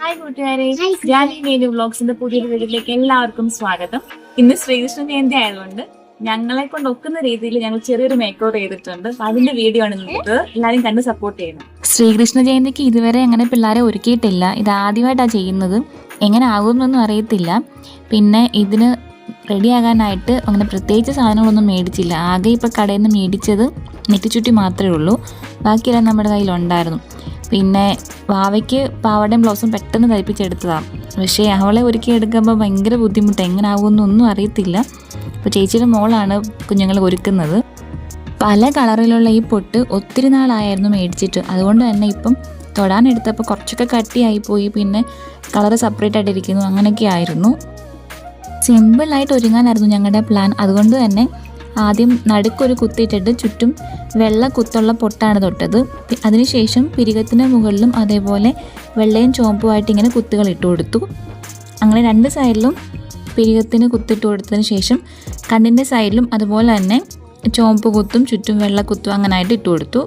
Hi കൂട്ടുകാരെ. ഞാൻ ഈ മീനു വ്ളോഗ്സിന്റെ പുതിയ വീഡിയോയിലേക്ക് എല്ലാവർക്കും സ്വാഗതം. ഇന്ന് ശ്രീകൃഷ്ണ ജയന്തി ആയതുകൊണ്ട് ഞങ്ങളെ കൊണ്ട് ഒക്കുന്ന രീതിയിൽ ഞങ്ങൾ ചെറിയൊരു മേക്ക് ഓവർ ചെയ്തിട്ടുണ്ട് അതിന്റെ വീഡിയോ ആണ് നിങ്ങൾക്ക് എല്ലാവരും കണ്ട് സപ്പോർട്ട് ചെയ്യണം. ശ്രീകൃഷ്ണ ജയന്തിക്ക് ഇതുവരെ അങ്ങനെ പിള്ളേരെ ഒരുക്കിയിട്ടില്ല. ഇത് ആദ്യമായിട്ടാണ് ചെയ്യുന്നത്. എങ്ങനെ ആകുമെന്നൊന്നും അറിയത്തില്ല. പിന്നെ ഇതിന് റെഡിയാകാനായിട്ട് അങ്ങനെ പ്രത്യേകിച്ച് സാധനങ്ങളൊന്നും മേടിച്ചില്ല. ആകെ ഇപ്പോൾ കടയിൽ നിന്ന് മേടിച്ചത് നെറ്റിച്ചുട്ടി മാത്രമേ ഉള്ളൂ. ബാക്കിയെല്ലാം നമ്മുടെ കയ്യിലുണ്ടായിരുന്നു. പിന്നെ വാവയ്ക്ക് പാവടയും ബ്ലൗസും പെട്ടെന്ന് തയ്പ്പിച്ചെടുത്തതാണ്. പക്ഷേ അവളെ ഒരുക്കി എടുക്കുമ്പോൾ ഭയങ്കര ബുദ്ധിമുട്ട്. എങ്ങനെ ആകുമെന്നൊന്നും അറിയത്തില്ല. അപ്പോൾ ചേച്ചിയുടെ മോളാണ് കുഞ്ഞുങ്ങൾ ഒരുക്കുന്നത്. പല കളറിലുള്ള ഈ പൊട്ട് ഒത്തിരി നാളായിരുന്നു മേടിച്ചിട്ട്. അതുകൊണ്ട് തന്നെ ഇപ്പം തൊടാനെടുത്തപ്പോൾ കുറച്ചൊക്കെ കട്ടിയായി പോയി പിന്നെ കളർ സെപ്പറേറ്റ് ആയിട്ടിരിക്കുന്നു അങ്ങനെയൊക്കെ ആയിരുന്നു. സിമ്പിളായിട്ട് ഒരുങ്ങാനായിരുന്നു ഞങ്ങളുടെ പ്ലാൻ അതുകൊണ്ട് തന്നെ ആദ്യം നടുക്കൊരു കുത്തിയിട്ടിട്ട് ചുറ്റും വെള്ള കുത്തുള്ള പൊട്ടാണ് തൊട്ടത്. അതിനുശേഷം പിരികത്തിന് മുകളിലും അതേപോലെ വെള്ളയും ചുവപ്പുമായിട്ട് ഇങ്ങനെ കുത്തുകൾ ഇട്ട് കൊടുത്തു. അങ്ങനെ രണ്ട് സൈഡിലും പിരികത്തിന് കുത്തിട്ട് കൊടുത്തതിന് ശേഷം കണ്ണിന്റെ സൈഡിലും അതുപോലെ തന്നെ ചുവപ്പ് കുത്തും ചുറ്റും വെള്ള കുത്തും അങ്ങനെ ആയിട്ട് ഇട്ട് കൊടുത്തു.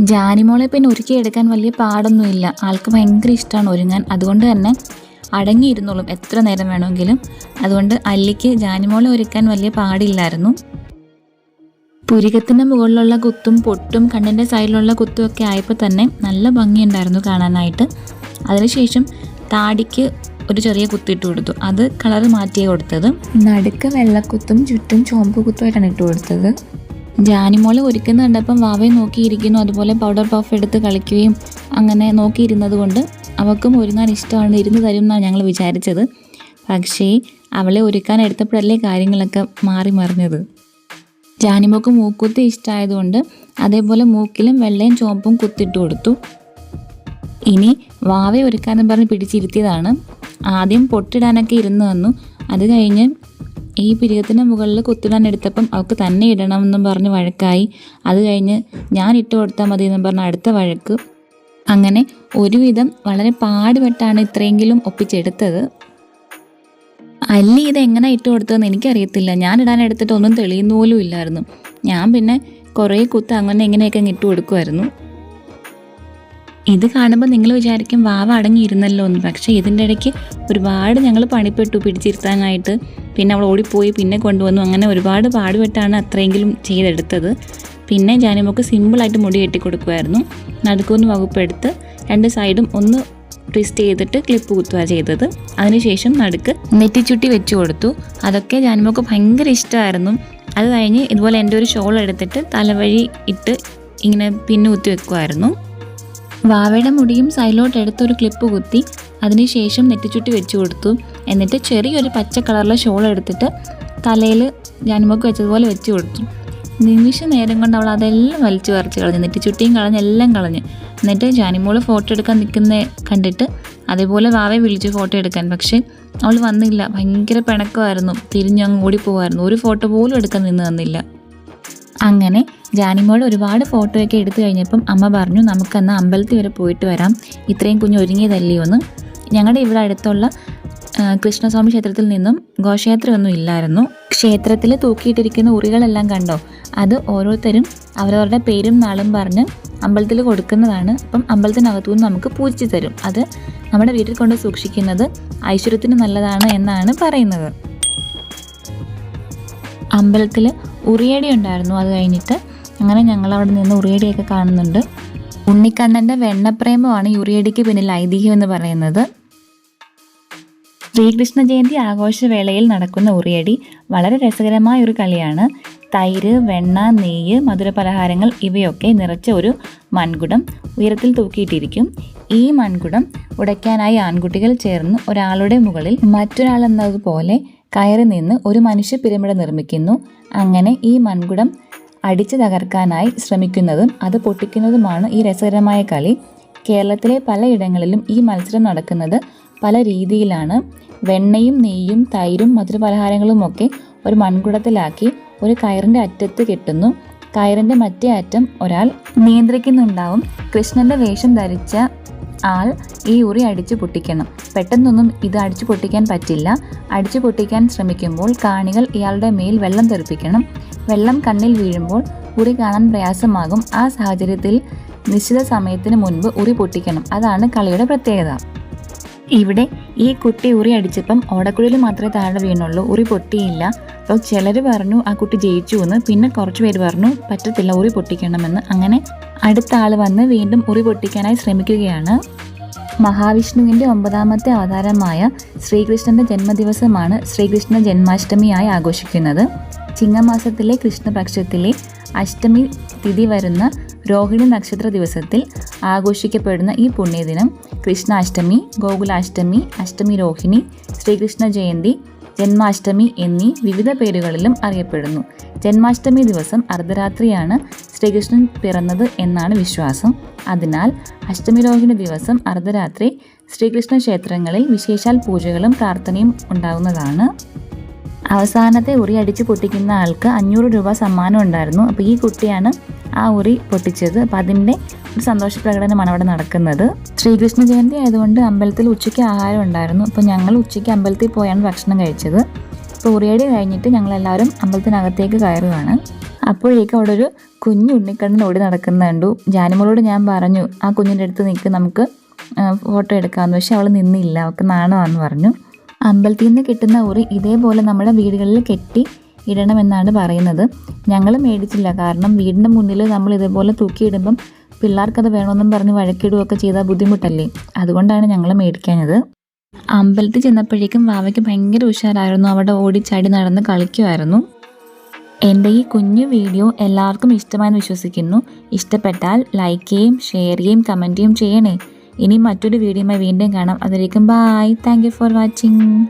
ജാനിമോളെ പിന്നെ ഒരുക്കിയെടുക്കാൻ വലിയ പാടൊന്നുമില്ല. ആൾക്ക് ഭയങ്കര ഇഷ്ടമാണ് ഒരുങ്ങാൻ. അതുകൊണ്ട് തന്നെ അടങ്ങിയിരുന്നോളും എത്ര നേരം വേണമെങ്കിലും. അതുകൊണ്ട് അല്ലിക്ക് ജാനിമോളെ ഒരുക്കാൻ വലിയ പാടില്ലായിരുന്നു. പുരികത്തിന്റെ മുകളിലുള്ള കുത്തും പൊട്ടും കണ്ണിന്റെ സൈഡിലുള്ള കുത്തും ഒക്കെ ആയപ്പോൾ തന്നെ നല്ല ഭംഗിയുണ്ടായിരുന്നു കാണാനായിട്ട്. അതിനുശേഷം താടിക്ക് ഒരു ചെറിയ കുത്തിട്ട് കൊടുത്തു. അത് കളർ മാറ്റിയേ കൊടുത്തത്. നടുക്ക് വെള്ളക്കുത്തും ചുറ്റും ചുവപ്പ് കുത്തുമായിട്ടാണ് ഇട്ട് കൊടുത്തത്. ജാനിമോളെ ഒരുക്കുന്ന കണ്ടപ്പം വാവയെ നോക്കിയിരിക്കുന്നു. അതുപോലെ പൗഡർ പഫ് എടുത്ത് കളിക്കുകയും അങ്ങനെ നോക്കിയിരുന്നത് കൊണ്ട് അവൾക്കും ഒരുങ്ങാൻ ഇഷ്ടമാണ്. ഇരുന്ന് തരും എന്നാണ് ഞങ്ങൾ വിചാരിച്ചത്. പക്ഷേ അവളെ ഒരുക്കാൻ എടുത്തപ്പോഴല്ലേ കാര്യങ്ങളൊക്കെ മാറി മറിഞ്ഞത്. ജാനിമോക്ക് മൂക്കുത്തി ഇഷ്ടമായതുകൊണ്ട് അതേപോലെ മൂക്കിലും വെള്ളയും ചുവപ്പും കുത്തിട്ട് കൊടുത്തു. ഇനി വാവയെ ഒരുക്കാൻ പറഞ്ഞ് പിടിച്ചിരുത്തിയതാണ്. ആദ്യം പൊട്ടിടാനൊക്കെ ഇരുന്ന് വന്നു. അത് കഴിഞ്ഞ് ഈ പിരികത്തിന് മുകളിൽ കുത്തിടാൻ എടുത്തപ്പം അവൾക്ക് തന്നെ ഇടണമെന്നും പറഞ്ഞ് വഴക്കായി. അത് കഴിഞ്ഞ് ഞാൻ ഇട്ട് കൊടുത്താൽ മതി എന്നും പറഞ്ഞ് അടുത്ത വഴക്ക്. അങ്ങനെ ഒരുവിധം വളരെ പാടുപെട്ടാണ് ഇത്രയെങ്കിലും ഒപ്പിച്ചെടുത്തത്. അല്ലി ഇത് എങ്ങനെ ഇട്ട് കൊടുത്തതെന്ന് എനിക്കറിയത്തില്ല. ഞാൻ ഇടാൻ എടുത്തിട്ട് ഒന്നും തെളിയുന്ന പോലും ഇല്ലായിരുന്നു. ഞാൻ പിന്നെ കുറേ കുത്ത് അങ്ങനെ എങ്ങനെയൊക്കെ ഇട്ട് കൊടുക്കുമായിരുന്നു. ഇത് കാണുമ്പോൾ നിങ്ങൾ വിചാരിക്കും വാവ അടങ്ങിയിരുന്നല്ലോ എന്ന്. പക്ഷേ ഇതിന്റെ ഇടയ്ക്ക് ഒരുപാട് ഞങ്ങൾ പണിപ്പെട്ടു പിടിച്ചിരുത്താനായിട്ട്. പിന്നെ അവൾ ഓടിപ്പോയി പിന്നെ കൊണ്ടുവന്നു. അങ്ങനെ ഒരുപാട് പാടുപെട്ടാണ് അത്രയെങ്കിലും ചെയ്തെടുത്തത്. പിന്നെ ജാനിമോക്ക് സിമ്പിളായിട്ട് മുടി കെട്ടി കൊടുക്കുമായിരുന്നു നടുക്കൊന്ന് വകുപ്പെടുത്ത് രണ്ട് സൈഡും ഒന്ന് ട്വിസ്റ്റ് ചെയ്തിട്ട് ക്ലിപ്പ് കുത്തുക ചെയ്തത്. അതിനുശേഷം നടുക്ക് നെറ്റിച്ചുട്ടി വെച്ച് കൊടുത്തു. അതൊക്കെ ജാനിമോക്ക് ഭയങ്കര ഇഷ്ടമായിരുന്നു. അത് കഴിഞ്ഞ് ഇതുപോലെ എന്റെ ഒരു ഷോൾ എടുത്തിട്ട് തലവഴി ഇട്ട് ഇങ്ങനെ പിന്നെ കുത്തി വെക്കുമായിരുന്നു വാവയുടെ മുടിയും സൈഡിലോട്ട് എടുത്തൊരു ക്ലിപ്പ് കുത്തി. അതിനുശേഷം നെറ്റിച്ചുട്ടി വെച്ച് കൊടുത്തു. എന്നിട്ട് ചെറിയൊരു പച്ച കളറിലെ ഷോൾ എടുത്തിട്ട് തലയിൽ ജാനിമോക്ക് വെച്ചതുപോലെ വെച്ച് കൊടുത്തു. നിമിഷ നേരം കൊണ്ട് അവൾ അതെല്ലാം വലിച്ചു വരച്ച് കളഞ്ഞു. നെറ്റിച്ചുട്ടിയും കളഞ്ഞ് എല്ലാം കളഞ്ഞു. എന്നിട്ട് ജാനിമോൾ ഫോട്ടോ എടുക്കാൻ നിൽക്കുന്ന കണ്ടിട്ട് അതേപോലെ വാവയെ വിളിച്ചു ഫോട്ടോ എടുക്കാൻ. പക്ഷേ അവൾ വന്നില്ല. ഭയങ്കര പിണക്കമായിരുന്നു. തിരിഞ്ഞങ്ങ് ഓടിപ്പോവായിരുന്നു. ഒരു ഫോട്ടോ പോലും എടുക്കാൻ നിന്ന് തന്നില്ല. അങ്ങനെ ജാനിമോൾ ഒരുപാട് ഫോട്ടോയൊക്കെ എടുത്തു കഴിഞ്ഞപ്പം അമ്മ പറഞ്ഞു നമുക്കന്ന് അമ്പലത്തിൽ വരെ പോയിട്ട് വരാം. ഇത്രയും കുഞ്ഞ് ഒരുങ്ങിയതല്ലയോ എന്ന് ഞങ്ങളുടെ ഇവിടെ അടുത്തുള്ള കൃഷ്ണസ്വാമി ക്ഷേത്രത്തിൽ നിന്നും ഘോഷയാത്രയൊന്നും ഇല്ലായിരുന്നു. ക്ഷേത്രത്തിൽ തൂക്കിയിട്ടിരിക്കുന്ന ഉറികളെല്ലാം കണ്ടോ? അത് ഓരോരുത്തരും അവരവരുടെ പേരും നാളും പറഞ്ഞ് അമ്പലത്തിൽ കൊടുക്കുന്നതാണ്. അപ്പം അമ്പലത്തിനകത്തു നിന്ന് നമുക്ക് പൂജിച്ച് തരും. അത് നമ്മുടെ വീട്ടിൽ കൊണ്ട് സൂക്ഷിക്കുന്നത് ഐശ്വര്യത്തിന് നല്ലതാണ് എന്നാണ് പറയുന്നത്. അമ്പലത്തിൽ ഉറിയടി ഉണ്ടായിരുന്നു. അത് കഴിഞ്ഞിട്ട് അങ്ങനെ ഞങ്ങൾ അവിടെ നിന്ന് ഉറിയടിയൊക്കെ കാണുന്നുണ്ട്. ഉണ്ണിക്കണ്ണന്റെ വെണ്ണപ്രേമമാണ് ഉറിയടിക്ക് പിന്നിൽ ഐതിഹ്യം എന്ന് പറയുന്നത്. ശ്രീകൃഷ്ണ ജയന്തി ആഘോഷവേളയിൽ നടക്കുന്ന ഉറിയടി വളരെ രസകരമായ ഒരു കളിയാണ്. തൈര് വെണ്ണ നെയ്യ് മധുരപലഹാരങ്ങൾ ഇവയൊക്കെ നിറച്ച ഒരു മൺകുടം ഉയരത്തിൽ തൂക്കിയിട്ടിരിക്കും. ഈ മൺകുടം ഉടയ്ക്കാനായി ആൺകുട്ടികൾ ചേർന്ന് ഒരാളുടെ മുകളിൽ മറ്റൊരാൾ എന്നതുപോലെ കയറി നിന്ന് ഒരു മനുഷ്യ പിരമിഡ് നിർമ്മിക്കുന്നു. അങ്ങനെ ഈ മൺകുടം അടിച്ചു തകർക്കാനായി ശ്രമിക്കുന്നതും അത് പൊട്ടിക്കുന്നതുമാണ് ഈ രസകരമായ കളി. കേരളത്തിലെ പലയിടങ്ങളിലും ഈ മത്സരം നടക്കുന്നത് പല രീതിയിലാണ്. വെണ്ണയും നെയ്യും തൈരും മധുരപലഹാരങ്ങളുമൊക്കെ ഒരു മൺകുടത്തിലാക്കി ഒരു കയറിന്റെ അറ്റത്ത് കെട്ടുന്നു. കയറിന്റെ മറ്റേ അറ്റം ഒരാൾ നിയന്ത്രിക്കുന്നുണ്ടാവും. കൃഷ്ണന്റെ വേഷം ധരിച്ച ആൾ ഈ ഉറി അടിച്ചു പൊട്ടിക്കണം പെട്ടെന്നൊന്നും ഇത് അടിച്ചു പൊട്ടിക്കാൻ പറ്റില്ല. അടിച്ചു പൊട്ടിക്കാൻ ശ്രമിക്കുമ്പോൾ കാണികൾ ഇയാളുടെ മേൽ വെള്ളം തെറിപ്പിക്കണം. വെള്ളം കണ്ണിൽ വീഴുമ്പോൾ ഉറി കാണാൻ പ്രയാസമാകും. ആ സാഹചര്യത്തിൽ നിശ്ചിത സമയത്തിന് മുൻപ് ഉറി പൊട്ടിക്കണം. അതാണ് കളിയുടെ പ്രത്യേകത. ഇവിടെ ഈ കുട്ടി ഉറി അടിച്ചപ്പം ഓടക്കുഴയിൽ മാത്രമേ താഴെ വീണുള്ളൂ. ഉറി പൊട്ടിയില്ല. അപ്പോൾ ചിലർ പറഞ്ഞു ആ കുട്ടി ജയിച്ചു എന്ന്. പിന്നെ കുറച്ച് പേര് പറഞ്ഞു പറ്റത്തില്ല ഉറി പൊട്ടിക്കണമെന്ന്. അങ്ങനെ അടുത്ത ആൾ വന്ന് വീണ്ടും ഉറി പൊട്ടിക്കാനായി ശ്രമിക്കുകയാണ്. മഹാവിഷ്ണുവിന്റെ ഒമ്പതാമത്തെ അവതാരമായ ശ്രീകൃഷ്ണന്റെ ജന്മദിവസമാണ് ശ്രീകൃഷ്ണ ജന്മാഷ്ടമിയായി ആഘോഷിക്കുന്നത്. ചിങ്ങമാസത്തിലെ കൃഷ്ണപക്ഷത്തിലെ അഷ്ടമി തിഥി വരുന്ന രോഹിണി നക്ഷത്ര ദിവസത്തിൽ ആഘോഷിക്കപ്പെടുന്ന ഈ പുണ്യദിനം കൃഷ്ണാഷ്ടമി ഗോകുലാഷ്ടമി അഷ്ടമി രോഹിണി ശ്രീകൃഷ്ണ ജയന്തി ജന്മാഷ്ടമി എന്നീ വിവിധ പേരുകളിലും അറിയപ്പെടുന്നു. ജന്മാഷ്ടമി ദിവസം അർദ്ധരാത്രിയാണ് ശ്രീകൃഷ്ണൻ പിറന്നത് എന്നാണ് വിശ്വാസം. അതിനാൽ അഷ്ടമിരോഹിണി ദിവസം അർദ്ധരാത്രി ശ്രീകൃഷ്ണ ക്ഷേത്രങ്ങളിൽ വിശേഷാൽ പൂജകളും പ്രാർത്ഥനയും ഉണ്ടാകുന്നതാണ് അവസാനത്തെ ഉറി അടിച്ച് പൊട്ടിക്കുന്ന ആൾക്ക് അഞ്ഞൂറ് രൂപ സമ്മാനം ഉണ്ടായിരുന്നു. അപ്പോൾ ഈ കുട്ടിയാണ് ആ ഉറി പൊട്ടിച്ചത്. അപ്പം അതിന്റെ ഒരു സന്തോഷ പ്രകടനമാണ് അവിടെ നടക്കുന്നത്. ശ്രീകൃഷ്ണ ജയന്തി ആയതുകൊണ്ട് അമ്പലത്തിൽ ഉച്ചയ്ക്ക് ആഹാരം ഉണ്ടായിരുന്നു. അപ്പോൾ ഞങ്ങൾ ഉച്ചയ്ക്ക് അമ്പലത്തിൽ പോയാണ് ഭക്ഷണം കഴിച്ചത്. ഉറിയടി കഴിഞ്ഞിട്ട് ഞങ്ങളെല്ലാവരും അമ്പലത്തിനകത്തേക്ക് കയറുകയാണ്. അപ്പോഴേക്കും അവിടെ ഒരു കുഞ്ഞു ഉണ്ണിക്കണ്ണൻ ഓടി നടക്കുന്ന കണ്ടു. ജാനിമോളോട് ഞാൻ പറഞ്ഞു ആ കുഞ്ഞിന്റെ അടുത്ത് നിൽക്ക് നമുക്ക് ഫോട്ടോ എടുക്കാമെന്ന്. പക്ഷെ അവൾ നിന്നില്ല. അവൾക്ക് നാണമാണെന്ന് പറഞ്ഞു. അമ്പലത്തിൽ നിന്ന് കിട്ടുന്ന ഉറി ഇതേപോലെ നമ്മുടെ വീടുകളിൽ കെട്ടി ഇടണമെന്നാണ് പറയുന്നത്. ഞങ്ങൾ മേടിച്ചില്ല. കാരണം വീടിന്റെ മുന്നിൽ നമ്മൾ ഇതേപോലെ തൂക്കിയിടുമ്പം പിള്ളേർക്കത് വേണമെന്നും പറഞ്ഞ് വഴക്കിടുകയൊക്കെ ചെയ്താൽ ബുദ്ധിമുട്ടല്ലേ? അതുകൊണ്ടാണ് ഞങ്ങൾ മേടിക്കാഞ്ഞത്. അമ്പലത്തിൽ ചെന്നപ്പോഴേക്കും വാവയ്ക്ക് ഭയങ്കര ഉഷാറായിരുന്നു. അവിടെ ഓടിച്ചാടി നടന്ന് കളിക്കുമായിരുന്നു എന്റെ ഈ കുഞ്ഞു വീഡിയോ എല്ലാവർക്കും ഇഷ്ടമായെന്ന് വിശ്വസിക്കുന്നു. ഇഷ്ടപ്പെട്ടാൽ ലൈക്ക് ചെയ്യും ഷെയർ ചെയ്യും കമന്റ് ചെയ്യും ചെയ്യണേ. ഇനി മറ്റൊരു വീഡിയോയുമായി വീണ്ടും കാണാം. അതിലേക്കും ബായ് താങ്ക് ഫോർ വാച്ചിങ്